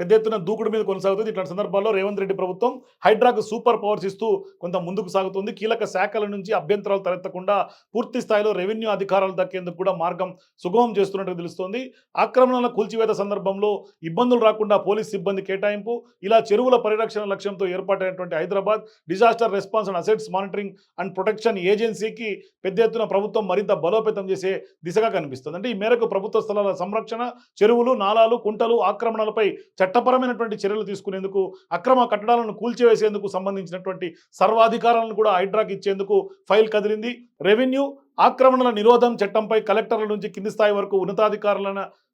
పెద్ద ఎత్తున దూకుడు మీద కొనసాగుతుంది. ఇట్లాంటి సందర్భాల్లో రేవంత్ రెడ్డి ప్రభుత్వం హైడ్రాకు సూపర్ పవర్స్ ఇస్తూ కొంత ముందుకు సాగుతుంది. కీలక శాఖల నుంచి అభ్యంతరాలు తలెత్తకుండా పూర్తి స్థాయిలో రెవెన్యూ అధికారాలు దక్కేందుకు కూడా మార్గం సుగమం చేస్తున్నట్టు తెలుస్తోంది. ఆక్రమణల కూల్చివేత సందర్భంలో ఇబ్బందులు రాకుండా పోలీస్ సిబ్బంది కేటాయింపు ఇలా చెరువుల పరిరక్షణ లక్ష్యంతో ఏర్పాటైనటువంటి Hyderabad disaster response and assets monitoring and protection ఏజెన్సీకి పెద్ద ఎత్తున ప్రభుత్వం మరింత బలోపేతం చేసే దిశగా కనిపిస్తుంది. అంటే ఈ మేరకు ప్రభుత్వ స్థలాల సంరక్షణ చెరువులు నాలాలు కుంటలు ఆక్రమణలపై చట్టపరమైనటువంటి చర్యలు తీసుకునేందుకు అక్రమ కట్టడాలను కూల్చివేసేందుకు సంబంధించినటువంటి సర్వాధికారాలను కూడా హైడ్రాకి ఇచ్చేందుకు ఫైల్ కదిలింది. రెవెన్యూ ఆక్రమణల నిరోధం చట్టంపై కలెక్టర్ల నుంచి కింది స్థాయి వరకు ఉన్నతాధికారుల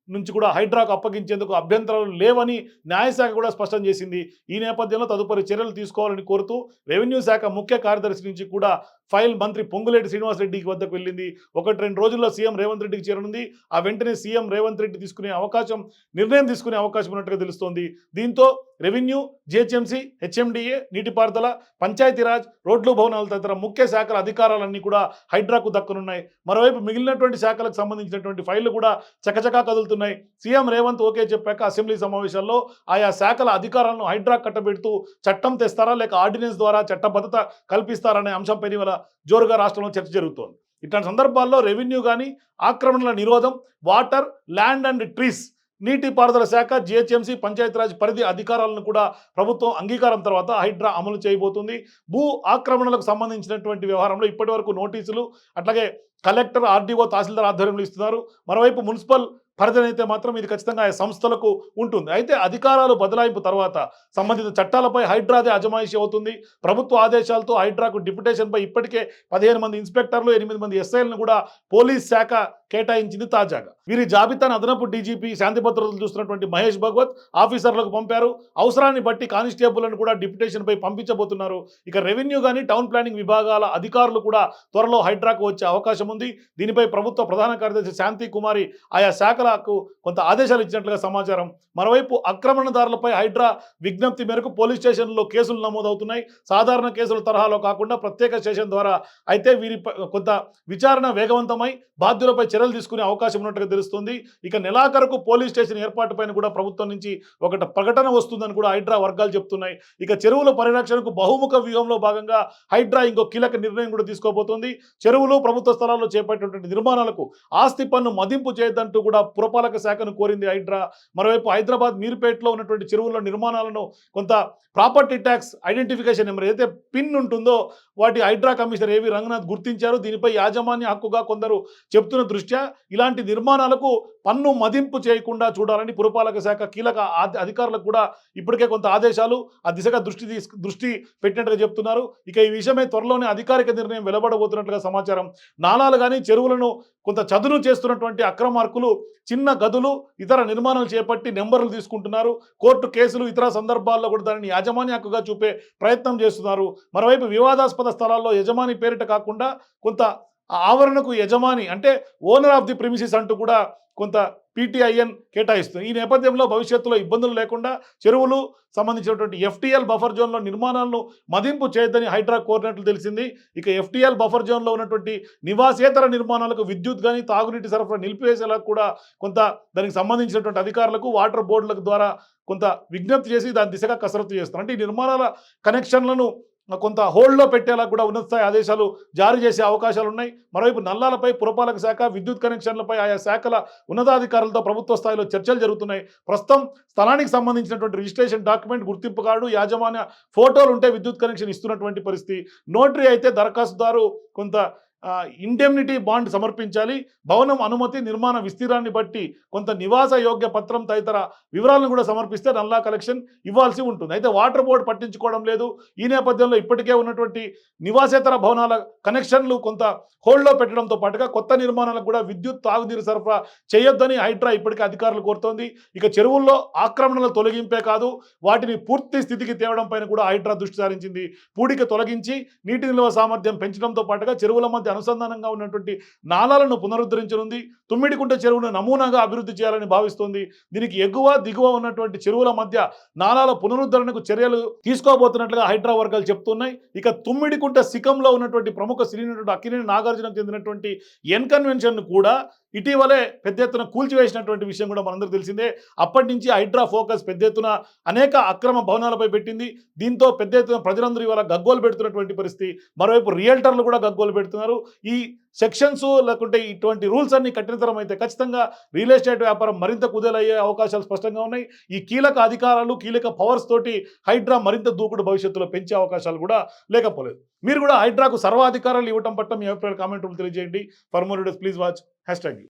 నుంచి కూడా హైడ్రాకు అప్పగించేందుకు అభ్యంతరాలు లేవని న్యాయశాఖ కూడా స్పష్టం చేసింది. ఈ నేపథ్యంలో తదుపరి చర్యలు తీసుకోవాలని కోరుతూ రెవెన్యూ శాఖ ముఖ్య కార్యదర్శి నుంచి కూడా ఫైల్ మంత్రి పొంగులేటి శ్రీనివాసరెడ్డికి వద్దకు వెళ్ళింది. ఒకటి రెండు రోజుల్లో సీఎం రేవంత్ రెడ్డికి చేరనుంది. ఆ వెంటనే సీఎం రేవంత్ రెడ్డి తీసుకునే అవకాశం నిర్ణయం తీసుకునే అవకాశం ఉన్నట్టుగా తెలుస్తోంది. దీంతో రెవెన్యూ జిహెచ్ఎంసీ హెచ్ఎండిఏ నీటిపారుదల పంచాయతీరాజ్ రోడ్లు భవనాలు తదితర ముఖ్య శాఖల అధికారాలన్నీ కూడా హైడ్రాకు దక్కనున్నాయి. మరోవైపు మిగిలినటువంటి శాఖలకు సంబంధించినటువంటి ఫైళ్ళు కూడా చకచకా కదులుతున్నాయి. సీఎం రేవంత్ ఓకే చెప్పాక అసెంబ్లీ సమావేశాల్లో ఆయా శాఖల అధికారాలను హైడ్రా కట్టబెడుతూ చట్టం తెస్తారా లేక ఆర్డినెన్స్ ద్వారా చట్టబద్ధత కల్పిస్తారనే అంశంపై ఇవాళ జోరుగా రాష్ట్రంలో చర్చ జరుగుతోంది. ఇట్లాంటి సందర్భాల్లో రెవెన్యూ కానీ ఆక్రమణల నిరోధం వాటర్ ల్యాండ్ అండ్ ట్రీస్ నీటిపారుదల శాఖ జిహెచ్ఎంసీ పంచాయతీరాజ్ పరిధి అధికారాలను కూడా ప్రభుత్వం అంగీకారం తర్వాత హైడ్రా అమలు చేయబోతుంది. భూ ఆక్రమణలకు సంబంధించినటువంటి వ్యవహారంలో ఇప్పటి నోటీసులు అట్లాగే కలెక్టర్ ఆర్డీఓ తహసీల్దార్ ఆధ్వర్యంలో ఇస్తున్నారు. మరోవైపు మున్సిపల్ పరిధినైతే మాత్రం ఇది ఖచ్చితంగా ఆ సంస్థలకు ఉంటుంది. అయితే అధికారాలు బదలాయింపు తర్వాత సంబంధిత చట్టాలపై హైడ్రాదే అజమాయిషి అవుతుంది. ప్రభుత్వ ఆదేశాలతో హైడ్రాకు డిప్యుటేషన్పై ఇప్పటికే పదిహేను మంది ఇన్స్పెక్టర్లు ఎనిమిది మంది ఎస్ఐలను కూడా పోలీస్ శాఖ కేటాయించింది తాజాగా. వీరి జాబితాను అదనపు డీజీపీ శాంతి భద్రతలు చూస్తున్నటువంటి మహేష్ భగవత్ ఆఫీసర్లకు పంపారు. అవసరాన్ని బట్టి కానిస్టేబుల్ను కూడా డిప్యుటేషన్పై పంపించబోతున్నారు. ఇక రెవెన్యూ కానీ టౌన్ ప్లానింగ్ విభాగాల అధికారులు కూడా త్వరలో హైడ్రాకు వచ్చే అవకాశం ఉంది. దీనిపై ప్రభుత్వ ప్రధాన కార్యదర్శి శాంతి కుమారి ఆయా హైడ్రాకు కొంత ఆదేశాలు ఇచ్చినట్లుగా సమాచారం. మరోవైపు ఆక్రమణదారులపై హైడ్రా విజ్ఞప్తి మేరకు పోలీస్ స్టేషన్లో కేసులు నమోదవుతున్నాయి. సాధారణ కేసుల తరహాలో కాకుండా ప్రత్యేక స్టేషన్ ద్వారా అయితే వీరి కొంత విచారణ వేగవంతమై బాధ్యులపై చర్యలు తీసుకునే అవకాశం ఉన్నట్టుగా తెలుస్తుంది. ఇక నెలాఖరుకు పోలీస్ స్టేషన్ ఏర్పాటు పైన కూడా ప్రభుత్వం నుంచి ఒక ప్రకటన వస్తుందని కూడా హైడ్రా వర్గాలు చెప్తున్నాయి. ఇక చెరువుల పరిరక్షణకు బహుముఖ వ్యూహంలో భాగంగా హైడ్రా ఇంకో కీలక నిర్ణయం కూడా తీసుకోబోతోంది. చెరువులు ప్రభుత్వ స్థలాల్లో చేపట్టేటువంటి నిర్మాణాలకు ఆస్తి పన్ను మదింపు చేయొద్దంటూ కూడా పురపాలక శాఖను కోరింది హైడ్రా. మరోవైపు హైదరాబాద్ మీర్పేటలో ఉన్నటువంటి చెరువుల నిర్మాణాలను కొంత ప్రాపర్టీ ట్యాక్స్ ఐడెంటిఫికేషన్ నెంబర్ ఏదైతే పిన్ ఉంటుందో వాటి హైడ్రా కమిషనర్ ఏవి రంగనాథ్ గుర్తించారు. దీనిపై యాజమాన్య హక్కుగా కొందరు చెప్తున్న దృష్ట్యా ఇలాంటి నిర్మాణాలకు పన్ను మదింపు చేయకుండా చూడాలని పురపాలక శాఖ కీలక అధికారులకు కూడా ఇప్పటికే కొంత ఆదేశాలు ఆ దిశగా దృష్టి తీసుకు దృష్టి పెట్టినట్టుగా చెప్తున్నారు. ఇక ఈ విషయమై త్వరలోనే అధికారిక నిర్ణయం వెలువడబోతున్నట్లుగా సమాచారం. నాలాలు కానీ చెరువులను కొంత చదును చేస్తున్నటువంటి అక్రమార్కులు చిన్న గదులు ఇతర నిర్మాణాలు చేపట్టి నెంబర్లు తీసుకుంటున్నారు. కోర్టు కేసులు ఇతర సందర్భాల్లో కూడా దానిని యాజమాన్య హక్కుగా చూపే ప్రయత్నం చేస్తున్నారు. మరోవైపు వివాదాస్పద స్థలాల్లో యజమాని పేరిట కాకుండా కొంత ఆవరణకు యజమాని అంటే ఓనర్ ఆఫ్ ది ప్రిమిసిస్ అంటూ కూడా కొంత పీటీఐఎన్ కేటాయిస్తుంది. ఈ నేపథ్యంలో భవిష్యత్తులో ఇబ్బందులు లేకుండా చెరువులు సంబంధించినటువంటి ఎఫ్టీఎల్ బఫర్ జోన్లో నిర్మాణాలను మదింపు చేయొద్దని హైడ్రా కోరినట్లు తెలిసింది. ఇక ఎఫ్టీఎల్ బఫర్ జోన్లో ఉన్నటువంటి నివాసేతర నిర్మాణాలకు విద్యుత్ కానీ తాగునీటి సరఫరా నిలిపివేసేలా కూడా కొంత దానికి సంబంధించినటువంటి అధికారులకు వాటర్ బోర్డులకు ద్వారా కొంత విజ్ఞప్తి చేసి దాని దిశగా కసరత్తు చేస్తారు అంటే ఈ నిర్మాణాల కనెక్షన్లను కొంత హోల్డ్లో పెట్టేలా కూడా ఉన్నత స్థాయి ఆదేశాలు జారీ చేసే అవకాశాలు ఉన్నాయి. మరోవైపు నల్లాలపై పురపాలక శాఖ విద్యుత్ కనెక్షన్లపై ఆయా శాఖల ఉన్నతాధికారులతో ప్రభుత్వ స్థాయిలో చర్చలు జరుగుతున్నాయి. ప్రస్తుతం స్థలానికి సంబంధించినటువంటి రిజిస్ట్రేషన్ డాక్యుమెంట్ గుర్తింపు కార్డు యాజమాన్య ఫోటోలు ఉంటే విద్యుత్ కనెక్షన్ ఇస్తున్నటువంటి పరిస్థితి. నోటరీ అయితే దరఖాస్తుదారు కొంత ఇండెమ్నిటీ బాండ్ సమర్పించాలి. భవనం అనుమతి నిర్మాణ విస్తీరాన్ని బట్టి కొంత నివాస యోగ్య పత్రం తదితర వివరాలను కూడా సమర్పిస్తే నల్లా కలెక్షన్ ఇవ్వాల్సి ఉంటుంది. అయితే వాటర్ బోర్డు పట్టించుకోవడం లేదు. ఈ నేపథ్యంలో ఇప్పటికే ఉన్నటువంటి నివాసేతర భవనాల కనెక్షన్లు కొంత హోల్డ్లో పెట్టడంతో పాటుగా కొత్త నిర్మాణాలకు కూడా విద్యుత్ తాగునీరు సరఫరా చేయొద్దని హైడ్రా ఇప్పటికే అధికారులు కోరుతోంది. ఇక చెరువుల్లో ఆక్రమణల తొలగింపే కాదు వాటిని పూర్తి స్థితికి తేవడం పైన కూడా హైడ్రా దృష్టి సారించింది. పూడిక తొలగించి నీటి నిల్వ సామర్థ్యం పెంచడంతో పాటుగా చెరువుల మధ్య మధ్య అనుసంధానంగా ఉన్నటువంటి నాలాలను పునరుద్ధరించనుంది. తుమ్మిడికుంట చెరువును నమూనాగా అభివృద్ధి చేయాలని భావిస్తోంది. దీనికి ఎగువ దిగువ ఉన్నటువంటి చెరువుల మధ్య నాలాల పునరుద్ధరణకు చర్యలు తీసుకోబోతున్నట్లుగా హైడ్రా వర్గాలు చెప్తున్నాయి. ఇక తుమ్మిడికుంట సికంలో ఉన్నటువంటి ప్రముఖ సినీ అక్కినేని నాగార్జునకు చెందినటువంటి ఎన్ కన్వెన్షన్ కూడా ఇటీవలే పెద్ద ఎత్తున కూల్చివేసినటువంటి విషయం కూడా మనందరికీ తెలిసిందే. అప్పటి నుంచి హైడ్రా ఫోకస్ పెద్ద ఎత్తున అనేక అక్రమ భవనాలపై పెట్టింది. దీంతో పెద్ద ఎత్తున ప్రజలందరూ ఇవాళ గగ్గోలు పెడుతున్నటువంటి పరిస్థితి. మరోవైపు రియల్టర్లు కూడా గగ్గోలు పెడుతున్నారు. ఈ సెక్షన్స్ లేకుంటే ఇటువంటి రూల్స్ అన్ని కఠినతరం అయితే ఖచ్చితంగా రియల్ ఎస్టేట్ వ్యాపారం మరింత కుదేలయ్యే అవకాశాలు స్పష్టంగా ఉన్నాయి. ఈ కీలక అధికారాలు కీలక పవర్స్ తోటి హైడ్రా మరింత దూకుడు భవిష్యత్తులో పెంచే అవకాశాలు కూడా లేకపోలేదు. మీరు కూడా హైడ్రాకు సర్వాధికారాలు ఇవ్వటం పట్ల మీ అభిప్రాయాలు కామెంట్ రూపంలో తెలియజేయండి. For more please watch hashtag